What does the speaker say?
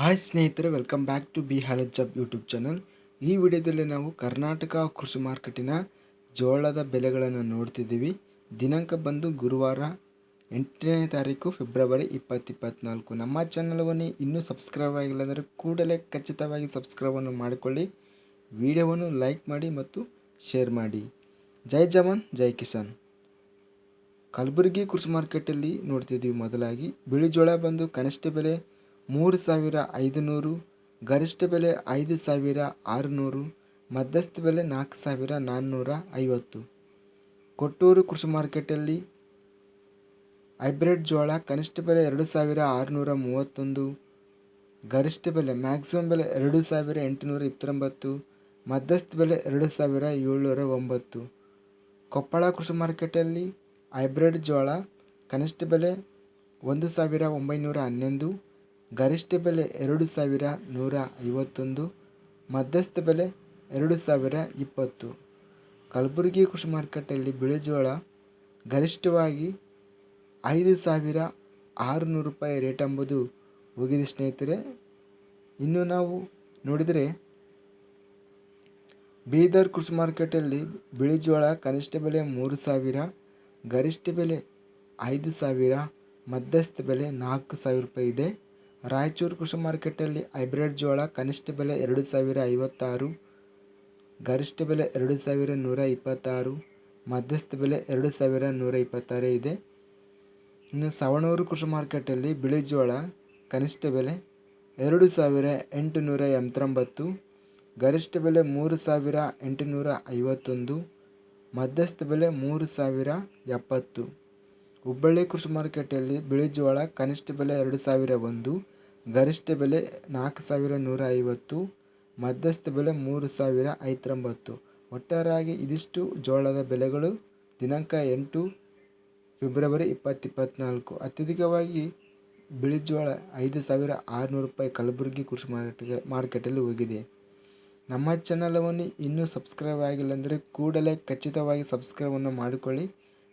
Hi ಸ್ನೇಹಿತರೆ welcome back to ಬಿ ಹಾಲತ್ ಜಬ್ ಯೂಟ್ಯೂಬ್ ಚಾನಲ್ ಈ ವಿಡಿಯೋದಲ್ಲಿ ನಾವು ಕರ್ನಾಟಕ ಕೃಷಿ ಮಾರ್ಕೆಟಿನ ಜೋಳದ ಬೆಲೆಗಳನ್ನು ನೋಡ್ತಿದ್ದೀವಿ. ದಿನಾಂಕ ಬಂದು ಗುರುವಾರ ಎಂಟನೇ ತಾರೀಕು ಫೆಬ್ರವರಿ ಇಪ್ಪತ್ತಿಪ್ಪತ್ನಾಲ್ಕು ನಮ್ಮ ಚಾನಲವನ್ನು ಇನ್ನೂ ಸಬ್ಸ್ಕ್ರೈಬ್ ಆಗಿಲ್ಲ ಅಂದರೆ ಕೂಡಲೇ ಖಚಿತವಾಗಿ ಸಬ್ಸ್ಕ್ರೈಬನ್ನು ಮಾಡಿಕೊಳ್ಳಿ. ವಿಡಿಯೋವನ್ನು ಲೈಕ್ ಮಾಡಿ ಮತ್ತು ಶೇರ್ ಮಾಡಿ. ಜೈ ಜವಾನ್, ಜೈ ಕಿಸಾನ್. ಕಲಬುರಗಿ ಕೃಷಿ ಮಾರ್ಕೆಟಲ್ಲಿ ನೋಡ್ತಿದ್ದೀವಿ ಮೊದಲಾಗಿ. ಬಿಳಿ ಜೋಳ ಬಂದು ಕನಿಷ್ಠ ಬೆಲೆ ಮೂರು ಸಾವಿರ ಐದು ನೂರು ಗರಿಷ್ಠ ಬೆಲೆ ಐದು ಸಾವಿರ ಆರುನೂರು, ಮಧ್ಯಸ್ಥ ಬೆಲೆ ನಾಲ್ಕು ಸಾವಿರ ನಾನ್ನೂರ ಐವತ್ತು ಕೊಟ್ಟೂರು ಕೃಷಿ ಮಾರ್ಕೆಟಲ್ಲಿ ಹೈಬ್ರಿಡ್ ಜೋಳ ಕನಿಷ್ಠ ಬೆಲೆ ಎರಡು ಸಾವಿರ ಆರುನೂರ ಮೂವತ್ತೊಂದು ಗರಿಷ್ಠ ಬೆಲೆ ಮ್ಯಾಕ್ಸಿಮಮ್ ಬೆಲೆ ಎರಡು ಸಾವಿರ ಎಂಟುನೂರ ಇಪ್ಪತ್ತೊಂಬತ್ತು ಮಧ್ಯಸ್ಥ ಬೆಲೆ ಎರಡು ಸಾವಿರ ಏಳ್ನೂರ ಒಂಬತ್ತು ಕೊಪ್ಪಳ ಕೃಷಿ ಮಾರ್ಕೆಟಲ್ಲಿ ಹೈಬ್ರಿಡ್ ಜೋಳ ಕನಿಷ್ಠ ಬೆಲೆ ಒಂದು ಸಾವಿರ ಒಂಬೈನೂರ ಹನ್ನೊಂದು ಗರಿಷ್ಠ ಬೆಲೆ ಎರಡು ಸಾವಿರ ನೂರ ಐವತ್ತೊಂದು, ಮಧ್ಯಸ್ಥ ಬೆಲೆ ಎರಡು ಸಾವಿರ ಇಪ್ಪತ್ತು. ಕಲಬುರಗಿ ಕೃಷಿ ಮಾರುಕಟ್ಟೆಯಲ್ಲಿ ಬಿಳಿಜೋಳ ಗರಿಷ್ಠವಾಗಿ ಐದು ಸಾವಿರ ಆರುನೂರು ರೂಪಾಯಿ ರೇಟ್ ಎಂಬುದು ಹೋಗಿದೆ ಸ್ನೇಹಿತರೆ, ಇನ್ನು ನಾವು ನೋಡಿದರೆ ಬೀದರ್ ಕೃಷಿ ಮಾರುಕಟ್ಟೆಯಲ್ಲಿ ಬಿಳಿ ಜೋಳ ಕನಿಷ್ಠ ಬೆಲೆ ಮೂರು ಸಾವಿರ, ಗರಿಷ್ಠ ಬೆಲೆ ಐದು ಸಾವಿರ, ಮಧ್ಯಸ್ಥ ಬೆಲೆ ನಾಲ್ಕು ಸಾವಿರ ರೂಪಾಯಿ ಇದೆ. ರಾಯಚೂರು ಕೃಷಿ ಮಾರ್ಕೆಟಲ್ಲಿ ಹೈಬ್ರಿಡ್ ಜೋಳ ಕನಿಷ್ಠ ಬೆಲೆ ಎರಡು ಸಾವಿರ ಐವತ್ತಾರು, ಗರಿಷ್ಠ ಬೆಲೆ ಎರಡು ಸಾವಿರ ನೂರ ಇಪ್ಪತ್ತಾರು, ಮಧ್ಯಸ್ಥ ಬೆಲೆ ಎರಡು ಸಾವಿರ ನೂರ ಇಪ್ಪತ್ತಾರೇ ಇದೆ. ಇನ್ನು ಸವಣೂರು ಕೃಷಿ ಮಾರ್ಕೆಟಲ್ಲಿ ಬಿಳಿ ಜೋಳ ಕನಿಷ್ಠ ಬೆಲೆ ಎರಡು ಸಾವಿರ ಎಂಟುನೂರ ಎಂಬತ್ತೊಂಬತ್ತು, ಗರಿಷ್ಠ ಬೆಲೆ ಮೂರು ಸಾವಿರ ಎಂಟುನೂರ ಐವತ್ತೊಂದು, ಮಧ್ಯಸ್ಥ ಬೆಲೆ ಮೂರು ಸಾವಿರ ಎಪ್ಪತ್ತು. ಹುಬ್ಬಳ್ಳಿ ಕೃಷಿ ಬಿಳಿ ಜೋಳ, ಕನಿಷ್ಠ ಬೆಲೆ ಎರಡು ಸಾವಿರ ಒಂದು, ಗರಿಷ್ಠ ಬೆಲೆ ನಾಲ್ಕು ಸಾವಿರ ನೂರ ಐವತ್ತು, ಮಧ್ಯಸ್ಥ ಬೆಲೆ ಮೂರು ಸಾವಿರ ಐವತ್ತೊಂಬತ್ತು ಒಟ್ಟಾರೆಯಾಗಿ ಇದಿಷ್ಟು ಜೋಳದ ಬೆಲೆಗಳು ದಿನಾಂಕ ಎಂಟು ಫೆಬ್ರವರಿ ಇಪ್ಪತ್ತಿಪ್ಪತ್ನಾಲ್ಕು ಅತ್ಯಧಿಕವಾಗಿ ಬಿಳಿ ಜೋಳ ಐದು ಸಾವಿರ ಆರುನೂರು ರೂಪಾಯಿ ಕಲಬುರಗಿ ಕೃಷಿ ಮಾರ್ಕೆಟ್ ಮಾರ್ಕೆಟಲ್ಲಿ ಹೋಗಿದೆ. ನಮ್ಮ ಚಾನಲವನ್ನು ಇನ್ನೂ ಸಬ್ಸ್ಕ್ರೈಬ್ ಆಗಿಲ್ಲ ಅಂದರೆ ಕೂಡಲೇ ಖಚಿತವಾಗಿ ಸಬ್ಸ್ಕ್ರೈಬನ್ನು ಮಾಡಿಕೊಳ್ಳಿ.